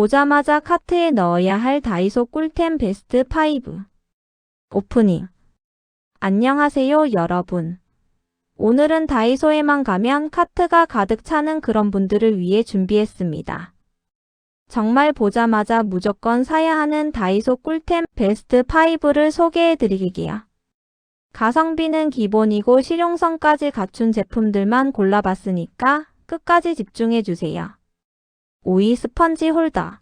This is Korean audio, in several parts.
보자마자 카트에 넣어야 할 다이소 꿀템 베스트 5. 오프닝. 안녕하세요, 여러분. 오늘은 다이소에만 가면 카트가 가득 차는 그런 분들을 위해 준비했습니다. 정말 보자마자 무조건 사야 하는 다이소 꿀템 베스트 5를 소개해 드릴게요. 가성비는 기본이고 실용성까지 갖춘 제품들만 골라봤으니까 끝까지 집중해 주세요. 5위 스펀지 홀더.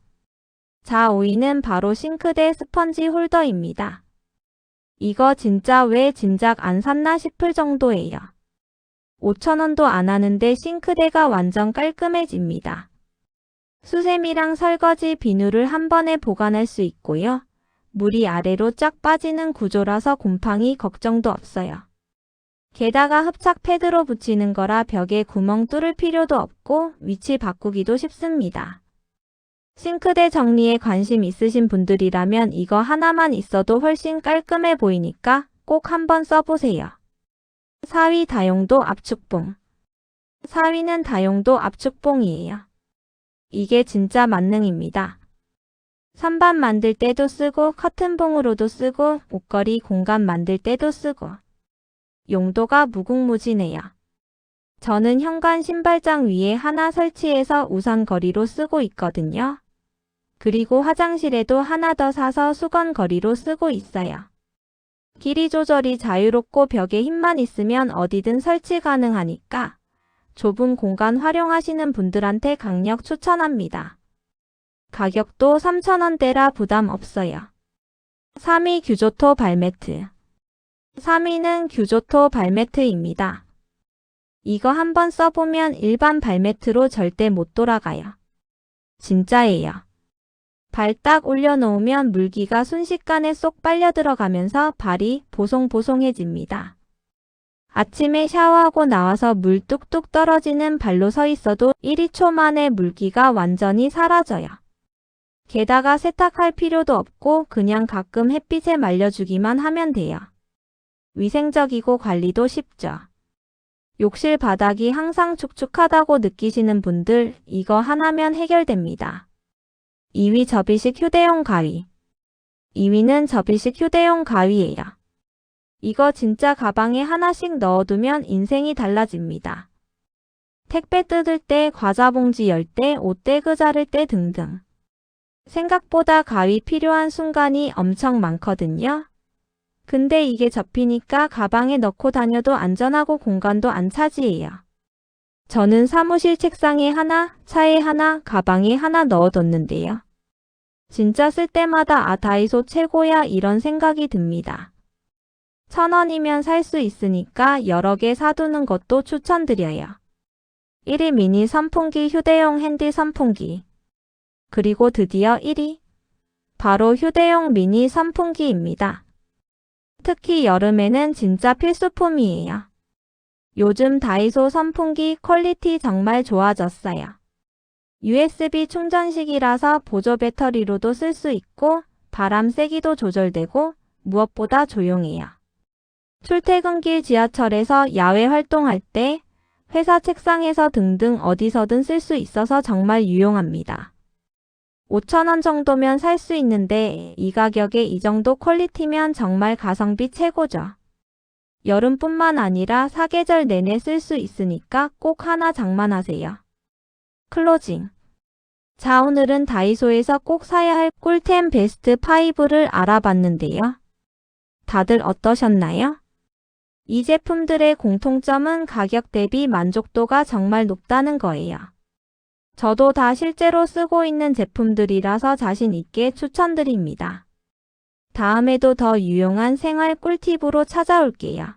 자, 5위는 바로 싱크대 스펀지 홀더입니다. 이거 진짜 왜 진작 안 샀나 싶을 정도예요. 5천원도 안 하는데 싱크대가 완전 깔끔해집니다. 수세미랑 설거지 비누를 한 번에 보관할 수 있고요. 물이 아래로 쫙 빠지는 구조라서 곰팡이 걱정도 없어요. 게다가 흡착 패드로 붙이는 거라 벽에 구멍 뚫을 필요도 없고 위치 바꾸기도 쉽습니다. 싱크대 정리에 관심 있으신 분들이라면 이거 하나만 있어도 훨씬 깔끔해 보이니까 꼭 한번 써보세요. 4위 다용도 압축봉 4위는 다용도 압축봉이에요. 이게 진짜 만능입니다. 선반 만들 때도 쓰고 커튼봉으로도 쓰고 옷걸이 공간 만들 때도 쓰고 용도가 무궁무진해요. 저는 현관 신발장 위에 하나 설치해서 우산 거리로 쓰고 있거든요. 그리고 화장실에도 하나 더 사서 수건 거리로 쓰고 있어요. 길이 조절이 자유롭고 벽에 힘만 있으면 어디든 설치 가능하니까 좁은 공간 활용하시는 분들한테 강력 추천합니다. 가격도 3,000원대라 부담 없어요. 3위 규조토 발매트 3위는 규조토 발매트입니다. 이거 한번 써보면 일반 발매트로 절대 못 돌아가요. 진짜예요. 발 딱 올려놓으면 물기가 순식간에 쏙 빨려 들어가면서 발이 보송보송해집니다. 아침에 샤워하고 나와서 물 뚝뚝 떨어지는 발로 서 있어도 1~2초 만에 물기가 완전히 사라져요. 게다가 세탁할 필요도 없고 그냥 가끔 햇빛에 말려주기만 하면 돼요. 위생적이고 관리도 쉽죠. 욕실 바닥이 항상 축축하다고 느끼시는 분들 이거 하나면 해결됩니다. 2위 접이식 휴대용 가위 2위는 접이식 휴대용 가위예요. 이거 진짜 가방에 하나씩 넣어두면 인생이 달라집니다. 택배 뜯을 때, 과자 봉지 열 때, 옷대그 자를 때 등등. 생각보다 가위 필요한 순간이 엄청 많거든요. 근데 이게 접히니까 가방에 넣고 다녀도 안전하고 공간도 안 차지해요. 저는 사무실 책상에 하나, 차에 하나, 가방에 하나 넣어뒀는데요. 진짜 쓸 때마다 아 다이소 최고야 이런 생각이 듭니다. 천 원이면 살 수 있으니까 여러 개 사두는 것도 추천드려요. 1위 미니 선풍기 휴대용 핸디 선풍기 그리고 드디어 1위 바로 휴대용 미니 선풍기입니다. 특히 여름에는 진짜 필수품이에요. 요즘 다이소 선풍기 퀄리티 정말 좋아졌어요. USB 충전식이라서 보조 배터리로도 쓸 수 있고 바람 세기도 조절되고 무엇보다 조용해요. 출퇴근길 지하철에서 야외 활동할 때 회사 책상에서 등등 어디서든 쓸 수 있어서 정말 유용합니다. 5천원 정도면 살 수 있는데 이 가격에 이 정도 퀄리티면 정말 가성비 최고죠. 여름뿐만 아니라 사계절 내내 쓸 수 있으니까 꼭 하나 장만하세요. 클로징 자 오늘은 다이소에서 꼭 사야 할 꿀템 베스트 5를 알아봤는데요. 다들 어떠셨나요? 이 제품들의 공통점은 가격 대비 만족도가 정말 높다는 거예요. 저도 다 실제로 쓰고 있는 제품들이라서 자신 있게 추천드립니다. 다음에도 더 유용한 생활 꿀팁으로 찾아올게요.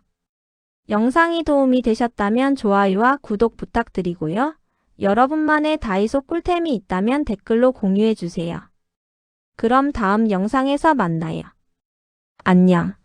영상이 도움이 되셨다면 좋아요와 구독 부탁드리고요. 여러분만의 다이소 꿀템이 있다면 댓글로 공유해주세요. 그럼 다음 영상에서 만나요. 안녕.